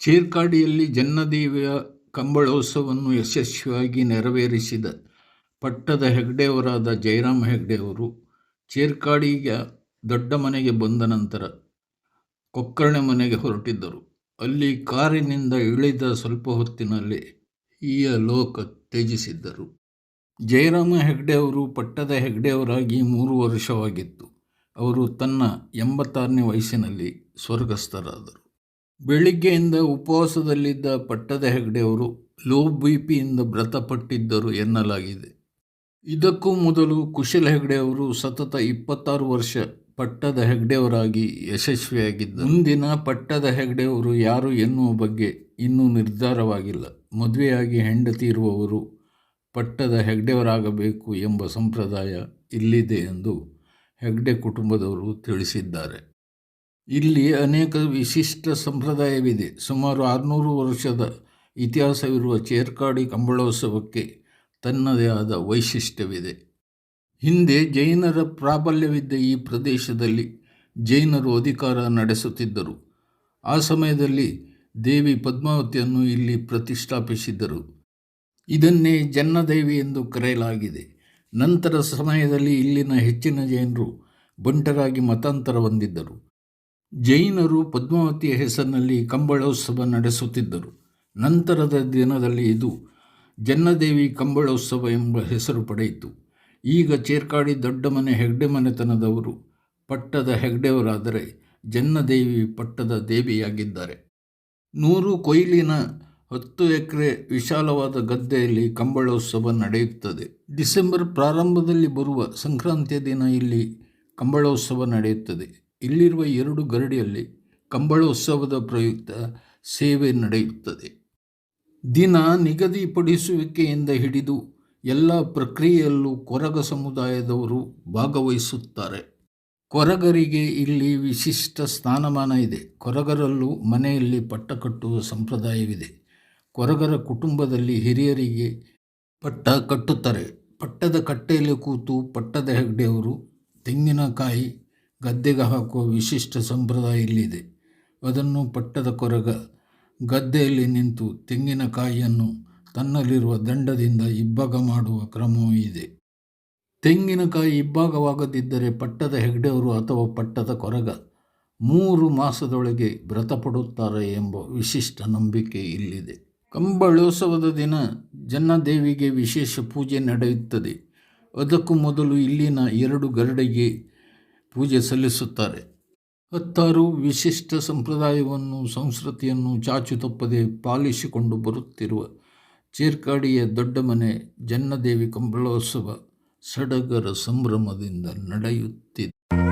ಚೇರ್ಕಾಡಿಯಲ್ಲಿ ಜನ್ನದೇವಿಯ ಕಂಬಳೋತ್ಸವವನ್ನು ಯಶಸ್ವಿಯಾಗಿ ನೆರವೇರಿಸಿದ ಪಟ್ಟದ ಹೆಗ್ಡೆಯವರಾದ ಜಯರಾಮ ಹೆಗ್ಡೆಯವರು ಚೇರ್ಕಾಡಿಯ ದೊಡ್ಡ ಮನೆಗೆ ಬಂದ ನಂತರ ಕೊಕ್ಕರ್ಣೆ ಮನೆಗೆ ಹೊರಟಿದ್ದರು. ಅಲ್ಲಿ ಕಾರಿನಿಂದ ಇಳಿದ ಸ್ವಲ್ಪ ಹೊತ್ತಿನಲ್ಲಿ ಈಯ ಲೋಕ ತ್ಯಜಿಸಿದ್ದರು. ಜಯರಾಮ ಹೆಗ್ಡೆ ಅವರು ಪಟ್ಟದ ಹೆಗ್ಡೆಯವರಾಗಿ ಮೂರು ವರ್ಷವಾಗಿತ್ತು. ಅವರು ತನ್ನ ಎಂಬತ್ತಾರನೇ ವಯಸ್ಸಿನಲ್ಲಿ ಸ್ವರ್ಗಸ್ಥರಾದರು. ಬೆಳಿಗ್ಗೆಯಿಂದ ಉಪವಾಸದಲ್ಲಿದ್ದ ಪಟ್ಟದ ಹೆಗ್ಡೆಯವರು ಲೋ ಬಿ ಪಿಯಿಂದ ಮೃತಪಟ್ಟಿದ್ದರು ಎನ್ನಲಾಗಿದೆ. ಇದಕ್ಕೂ ಮೊದಲು ಕುಶಲ ಹೆಗ್ಡೆಯವರು ಸತತ ಇಪ್ಪತ್ತಾರು ವರ್ಷ ಪಟ್ಟದ ಹೆಗ್ಡೆಯವರಾಗಿ ಯಶಸ್ವಿಯಾಗಿದ್ದರು. ಮುಂದಿನ ಪಟ್ಟದ ಹೆಗ್ಡೆಯವರು ಯಾರು ಎನ್ನುವ ಬಗ್ಗೆ ಇನ್ನೂ ನಿರ್ಧಾರವಾಗಿಲ್ಲ. ಮದುವೆಯಾಗಿ ಹೆಂಡತಿ ಇರುವವರು ಪಟ್ಟದ ಹೆಗ್ಡೆಯವರಾಗಬೇಕು ಎಂಬ ಸಂಪ್ರದಾಯ ಇಲ್ಲಿದೆ ಎಂದು ಹೆಗ್ಡೆ ಕುಟುಂಬದವರು ತಿಳಿಸಿದ್ದಾರೆ. ಇಲ್ಲಿ ಅನೇಕ ವಿಶಿಷ್ಟ ಸಂಪ್ರದಾಯವಿದೆ. ಸುಮಾರು ಆರುನೂರು ವರ್ಷದ ಇತಿಹಾಸವಿರುವ ಚೇರ್ಕಾಡಿ ಕಂಬಳೋತ್ಸವಕ್ಕೆ ತನ್ನದೇ ಆದ ವೈಶಿಷ್ಟ್ಯವಿದೆ. ಹಿಂದೆ ಜೈನರ ಪ್ರಾಬಲ್ಯವಿದ್ದ ಈ ಪ್ರದೇಶದಲ್ಲಿ ಜೈನರು ಅಧಿಕಾರ ನಡೆಸುತ್ತಿದ್ದರು. ಆ ಸಮಯದಲ್ಲಿ ದೇವಿ ಪದ್ಮಾವತಿಯನ್ನು ಇಲ್ಲಿ ಪ್ರತಿಷ್ಠಾಪಿಸಿದ್ದರು. ಇದನ್ನೇ ಜನ್ನದೇವಿ ಎಂದು ಕರೆಯಲಾಗಿದೆ. ನಂತರ ಸಮಯದಲ್ಲಿ ಇಲ್ಲಿನ ಹೆಚ್ಚಿನ ಜೈನರು ಬಂಟರಾಗಿ ಮತಾಂತರ ಹೊಂದಿದ್ದರು. ಜೈನರು ಪದ್ಮಾವತಿಯ ಹೆಸರಿನಲ್ಲಿ ಕಂಬಳೋತ್ಸವ ನಡೆಸುತ್ತಿದ್ದರು. ನಂತರದ ದಿನದಲ್ಲಿ ಇದು ಜನ್ನದೇವಿ ಕಂಬಳೋತ್ಸವ ಎಂಬ ಹೆಸರು ಪಡೆಯಿತು. ಈಗ ಚೇರ್ಕಾಡಿ ದೊಡ್ಡಮನೆ ಹೆಗ್ಡೆ ಮನೆತನದವರು ಪಟ್ಟದ ಹೆಗ್ಡೆಯವರಾದರೆ ಜನ್ನದೇವಿ ಪಟ್ಟದ ದೇವಿಯಾಗಿದ್ದಾರೆ. ನೂರು ಕೊಯ್ಲಿನ ಹತ್ತು ಎಕರೆ ವಿಶಾಲವಾದ ಗದ್ದೆಯಲ್ಲಿ ಕಂಬಳೋತ್ಸವ ನಡೆಯುತ್ತದೆ. ಡಿಸೆಂಬರ್ ಪ್ರಾರಂಭದಲ್ಲಿ ಬರುವ ಸಂಕ್ರಾಂತಿಯ ದಿನ ಇಲ್ಲಿ ಕಂಬಳೋತ್ಸವ ನಡೆಯುತ್ತದೆ. ಇಲ್ಲಿರುವ ಎರಡು ಗರಡಿಯಲ್ಲಿ ಕಂಬಳೋತ್ಸವದ ಪ್ರಯುಕ್ತ ಸೇವೆ ನಡೆಯುತ್ತದೆ. ದಿನ ನಿಗದಿಪಡಿಸುವಿಕೆಯಿಂದ ಹಿಡಿದು ಎಲ್ಲ ಪ್ರಕ್ರಿಯೆಯಲ್ಲೂ ಕೊರಗ ಸಮುದಾಯದವರು ಭಾಗವಹಿಸುತ್ತಾರೆ. ಕೊರಗರಿಗೆ ಇಲ್ಲಿ ವಿಶಿಷ್ಟ ಸ್ಥಾನಮಾನ ಇದೆ. ಕೊರಗರಲ್ಲೂ ಮನೆಯಲ್ಲಿ ಪಟ್ಟಕಟ್ಟುವ ಸಂಪ್ರದಾಯವಿದೆ. ಕೊರಗರ ಕುಟುಂಬದಲ್ಲಿ ಹಿರಿಯರಿಗೆ ಪಟ್ಟ ಕಟ್ಟುತ್ತಾರೆ. ಪಟ್ಟದ ಕಟ್ಟೆಯಲ್ಲಿ ಕೂತು ಪಟ್ಟದ ಹೆಗ್ಡೆಯವರು ತೆಂಗಿನಕಾಯಿ ಗದ್ದೆಗೆ ಹಾಕುವ ವಿಶಿಷ್ಟ ಸಂಪ್ರದಾಯ ಇಲ್ಲಿದೆ. ಅದನ್ನು ಪಟ್ಟದ ಕೊರಗ ಗದ್ದೆಯಲ್ಲಿ ನಿಂತು ತೆಂಗಿನಕಾಯಿಯನ್ನು ತನ್ನಲ್ಲಿರುವ ದಂಡದಿಂದ ಇಬ್ಬಾಗ ಮಾಡುವ ಕ್ರಮವೂ ಇದೆ. ತೆಂಗಿನಕಾಯಿ ಇಬ್ಬಾಗವಾಗದಿದ್ದರೆ ಪಟ್ಟದ ಹೆಗ್ಡೆಯವರು ಅಥವಾ ಪಟ್ಟದ ಕೊರಗ ಮೂರು ಮಾಸದೊಳಗೆ ವ್ರತಪಡುತ್ತಾರೆ ಎಂಬ ವಿಶಿಷ್ಟ ನಂಬಿಕೆ ಇಲ್ಲಿದೆ. ಕಂಬಳೋತ್ಸವದ ದಿನ ಜನ್ನದೇವಿಗೆ ವಿಶೇಷ ಪೂಜೆ ನಡೆಯುತ್ತದೆ. ಅದಕ್ಕೂ ಮೊದಲು ಇಲ್ಲಿನ ಎರಡು ಗರಡಿಗೆ ಪೂಜೆ ಸಲ್ಲಿಸುತ್ತಾರೆ. ಹತ್ತಾರು ವಿಶಿಷ್ಟ ಸಂಪ್ರದಾಯವನ್ನು, ಸಂಸ್ಕೃತಿಯನ್ನು ಚಾಚು ತಪ್ಪದೆ ಪಾಲಿಸಿಕೊಂಡು ಬರುತ್ತಿರುವ ಚೇರ್ಕಾಡಿಯ ದೊಡ್ಡ ಮನೆ ಜನ್ನದೇವಿ ಕಂಬಳೋತ್ಸವ ಸಡಗರ ಸಂಭ್ರಮದಿಂದ ನಡೆಯುತ್ತಿದೆ.